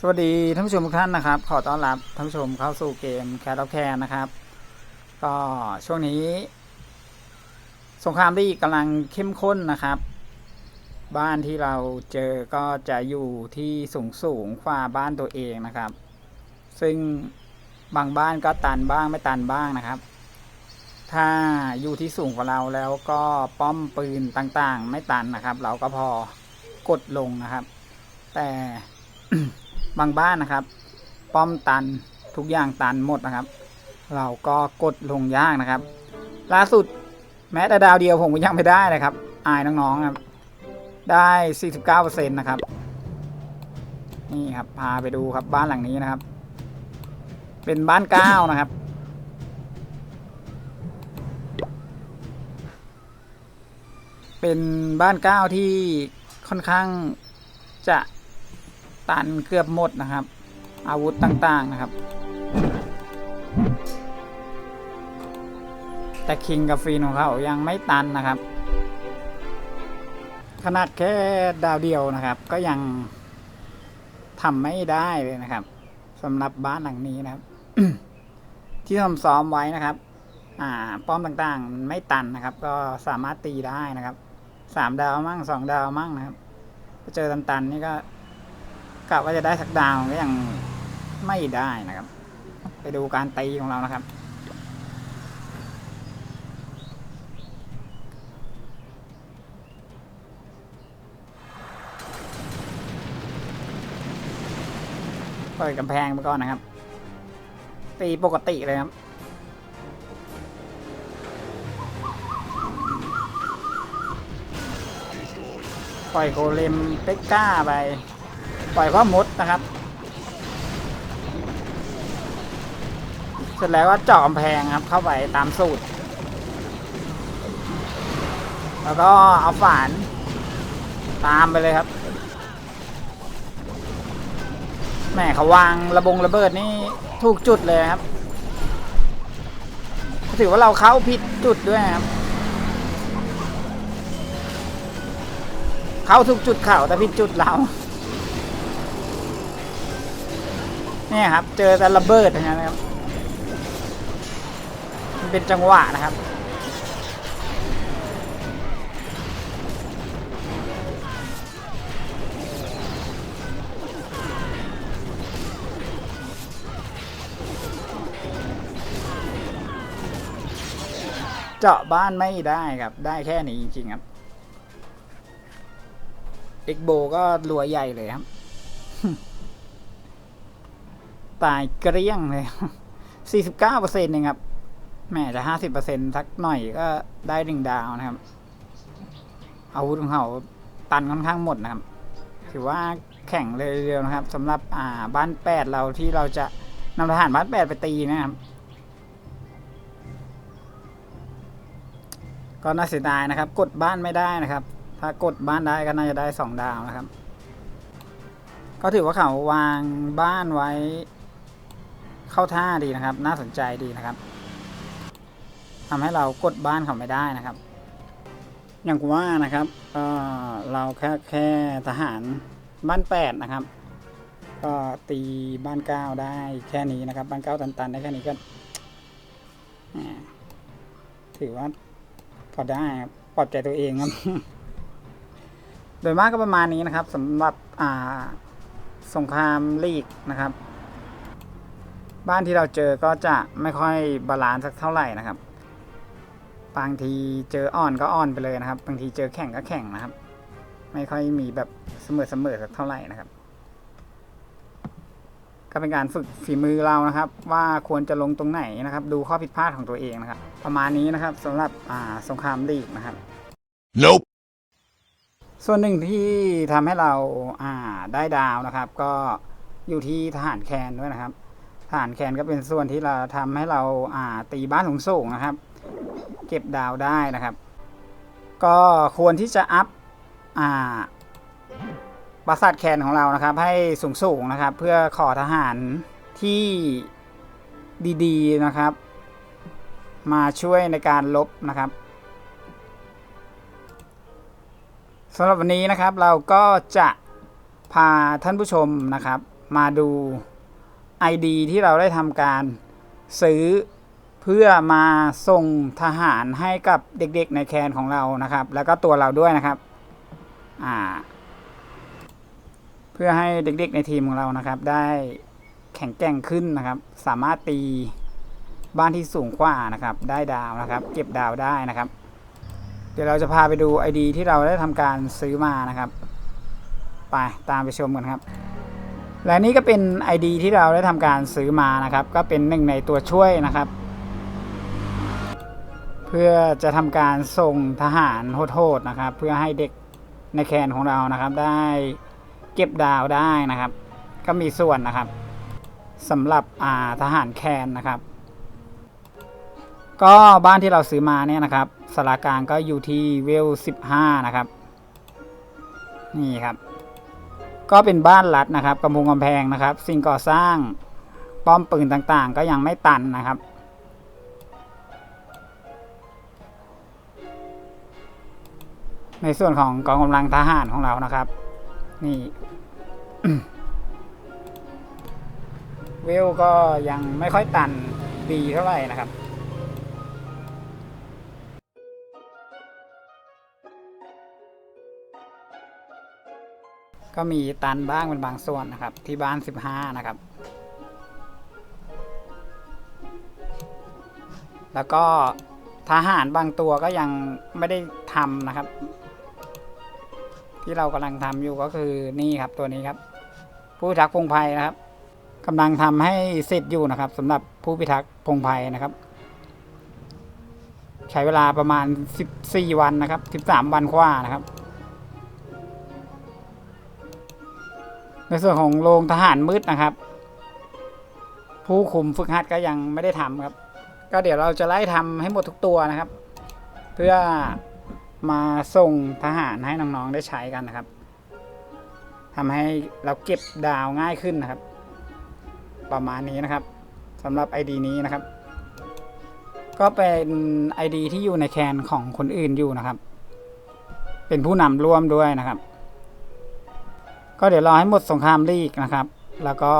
สวัสดีท่านผู้ชมทุกท่านนะครับ ขอต้อนรับท่านผู้ชมเข้าสู่เกมแคทแคร์นะครับ ก็ช่วงนี้ สงครามที่กำลังเข้มข้นนะครับ บ้านที่เราเจอก็จะอยู่ที่สูงสูงๆกว่าบ้านตัวเองนะครับ ซึ่งบางบ้านก็ตันบ้างไม่ตันบ้างนะครับ ถ้าอยู่ที่สูงกว่าเราแล้วก็ป้อมปืนต่างๆ ไม่ตันนะครับ เราก็พอกดลงนะครับ แต่ บางบ้านนะครับ ป้อมตันทุกอย่างตันหมดนะครับ เราก็กดลงยากนะครับ ล่าสุดแม้แต่ดาวเดียวผมก็ยังไม่ได้เลยครับ อายน้องๆครับ ได้ 49%นะครับ นี่ครับพาไปดูครับบ้านหลังนี้นะครับ เป็นบ้านเก้านะครับเป็นบ้านเก้าที่ค่อนข้างจะ ตันเกือบหมดนะครับ อาวุธต่างๆนะครับ แต่คิงกับฟีนของเขายังไม่ตันนะครับ ขนาดแค่ดาวเดียวนะครับ ก็ยังทำไม่ได้เลยนะครับสำหรับบ้านหลังนี้นะครับ ที่ทำซ้อมไว้นะครับ อ่า ป้อมต่างๆ ไม่ตันนะครับ ก็สามารถตีได้นะครับสามดาวมั่งสองดาวมั่งนะครับเจอตันๆนี่ก็ กะว่าจะได้สักดาวก็ยังไม่ได้นะครับ ไปดูการตีของเรานะครับเปิดกำแพงไปก่อนนะครับ ตีปกติเลยครับ ปล่อยโกเลมเปกก้าไป ปล่อยข้อมดนะครับ เสร็จแล้วก็เจาะกำแพงครับ เข้าไปตามสูตร แล้วก็เอาฝาน ตามไปเลยครับแหมเขาวางระบงระเบิดนี่ถูกจุดเลยครับ ถือว่าเราเข้าผิดจุดด้วยครับ เข้าถูกจุดเขาแต่ผิดจุดเรา เนี่ยครับ เจอแต่ระเบิดอย่างนั้นนะครับ มันเป็นจังหวะนะครับ เจาะบ้านไม่ได้ครับ ได้แค่นี้จริง ๆ ครับ เอ็กโบก็รัวใหญ่เลยครับ ตายเกลี้ยงเลยสี่สิบเปอร์เซ็นต์เองครับ แม่จะห้าสิบเปอร์เซ็นต์สักหน่อยก็ได้หนึ่งดาวนะครับ อาวุธของเขาตันค่อนข้างหมดนะครับ ถือว่าแข่งเลยเดียวนะครับสำหรับอ่าบ้านแปดเราที่เราจะนำทหารบ้านแปดไปตีนะครับ ก็น่าเสียดายนะครับ กดบ้านไม่ได้นะครับ ถ้ากดบ้านได้ก็น่าจะได้สองดาวนะครับ ก็ถือว่าเขาวางบ้านไว้ เข้าท่าดีนะครับ น่าสนใจดีนะครับทำให้เรากดบ้านเขาไม่ได้นะครับ อย่างว่านะครับก็เราแค่แค่ทหารบ้านแปดนะครับ ก็ตีบ้านเก้าได้แค่นี้นะครับ บ้านเก้าตันๆได้แค่นี้ก็ถือว่าพอได้ครับปลอบใจตัวเองครับ โดยมากก็ประมาณนี้นะครับสำหรับสงครามลีกนะครับ บ้านที่เราเจอก็จะไม่ค่อยบาลานซ์สักเท่าไหร่นะครับ บางทีเจออ่อนก็อ่อนไปเลยนะครับ บางทีเจอแข่งก็แข่งนะครับ ไม่ค่อยมีแบบเสมอเสมอสักเท่าไหร่นะครับ ก็เป็นการฝึกฝีมือเรานะครับ ว่าควรจะลงตรงไหนนะครับ ดูข้อผิดพลาดของตัวเองนะครับ ประมาณนี้นะครับสำหรับอ่าสงครามลีกนะครับ Nope. ส่วนหนึ่งที่ทำให้เราอ่าได้ดาวนะครับ ก็อยู่ที่ทหารแคนด้วยนะครับ ทหารแคนก็เป็นส่วนที่เราทำให้เราอ่าตีบ้านสูงๆนะครับ เก็บดาวได้นะครับ ก็ควรที่จะอัพอ่าปราสาทแคนของเรานะครับ ให้สูงๆนะครับ เพื่อขอทหารที่ดีๆนะครับ มาช่วยในการลบนะครับสำหรับวันนี้นะครับเราก็จะพาท่านผู้ชมนะครับ มาดู ID ที่เราได้ทำการซื้อเพื่อมาส่งทหารให้กับเด็กๆในแคนของเรานะครับ แล้วก็ตัวเราด้วยนะครับอ่าเพื่อให้เด็กๆในทีมของเรานะครับ ได้แข็งแกร่งขึ้นนะครับ สามารถตีบ้านที่สูงกว่านะครับ ได้ดาวนะครับ เก็บดาวได้นะครับ เดี๋ยวเราจะพาไปดู ID ที่เราได้ทำการซื้อมานะครับ ไปตามไปชมกันครับ และนี่ก็เป็น ID ที่เราได้ทำการซื้อมานะครับ ก็เป็นหนึ่งในตัวช่วยนะครับ เพื่อจะทำการส่งทหารโหดๆนะครับ เพื่อให้เด็กในแคนของเรานะครับ ได้เก็บดาวได้นะครับ ก็มีส่วนนะครับสำหรับอ่าทหารแคนนะครับ ก็บ้านที่เราซื้อมาเนี่ยนะครับสารากลางก็อยู่ที่เวล 15 นะครับ นี่ครับ ก็เป็นบ้านรัดนะครับกำพงกำแพงนะครับ สิ่งก่อสร้างป้อมปืนต่างๆ ก็ยังไม่ตันนะครับ ในส่วนของกองกำลังทหารของเรานะครับ นี่เวลก็ยังไม่ค่อยตันดีเท่าไหร่นะครับ ก็มีตันบ้างเป็นบางส่วนนะครับ ที่บ้าน 15 นะครับ แล้วก็ทหารบางตัวก็ยังไม่ได้ทำนะครับ ที่เรากำลังทำอยู่ก็คือนี่ครับตัวนี้ครับ ผู้พิทักษ์พงไพ่นะครับกำลังทำให้เสร็จอยู่นะครับสำหรับผู้พิทักษ์พงไพ่นะครับ ใช้เวลาประมาณ 14 วันนะครับ 13 วันกว่านะครับ ในส่วนของโรงทหารมืดนะครับ ผู้คุมฝึกหัดก็ยังไม่ได้ทำครับ ก็เดี๋ยวเราจะไล่ทำให้หมดทุกตัวนะครับ เพื่อมาส่งทหารให้น้องๆได้ใช้กันนะครับทำให้เราเก็บดาวง่ายขึ้นนะครับ ประมาณนี้นะครับสำหรับ ID นี้นะครับ ก็เป็น ID ที่อยู่ในแคนของคนอื่นอยู่นะครับ เป็นผู้นำร่วมด้วยนะครับ ก็เดี๋ยวรอให้หมดสงครามลีกนะครับ แล้วก็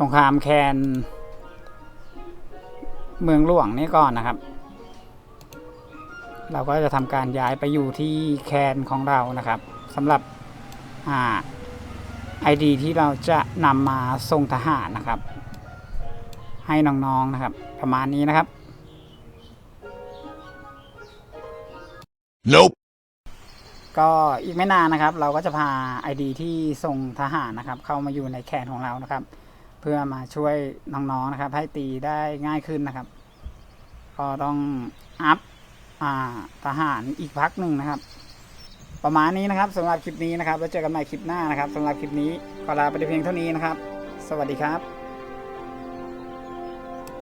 สงครามแคนเมืองหลวงนี่ก่อนนะครับ เราก็จะทำการย้ายไปอยู่ที่แคนของเรานะครับสำหรับอ่าไอดีที่เราจะนำมาส่งทหารนะครับ ให้น้องๆนะครับ ประมาณนี้นะครับ Nope. ก็อีกไม่นานนะครับ เราก็จะพา ID ที่ส่งทหารนะครับ เข้ามาอยู่ในแคนของเรานะครับ เพื่อมาช่วยน้องๆนะครับ ให้ตีได้ง่ายขึ้นนะครับ ก็ต้องอัพอ่าทหารอีกพักหนึ่งนะครับ ประมาณนี้นะครับสำหรับคลิปนี้นะครับ แล้วเจอกันใหม่คลิปหน้านะครับสำหรับคลิปนี้ก็ลาไปเพียงเท่านี้นะครับ สวัสดีครับ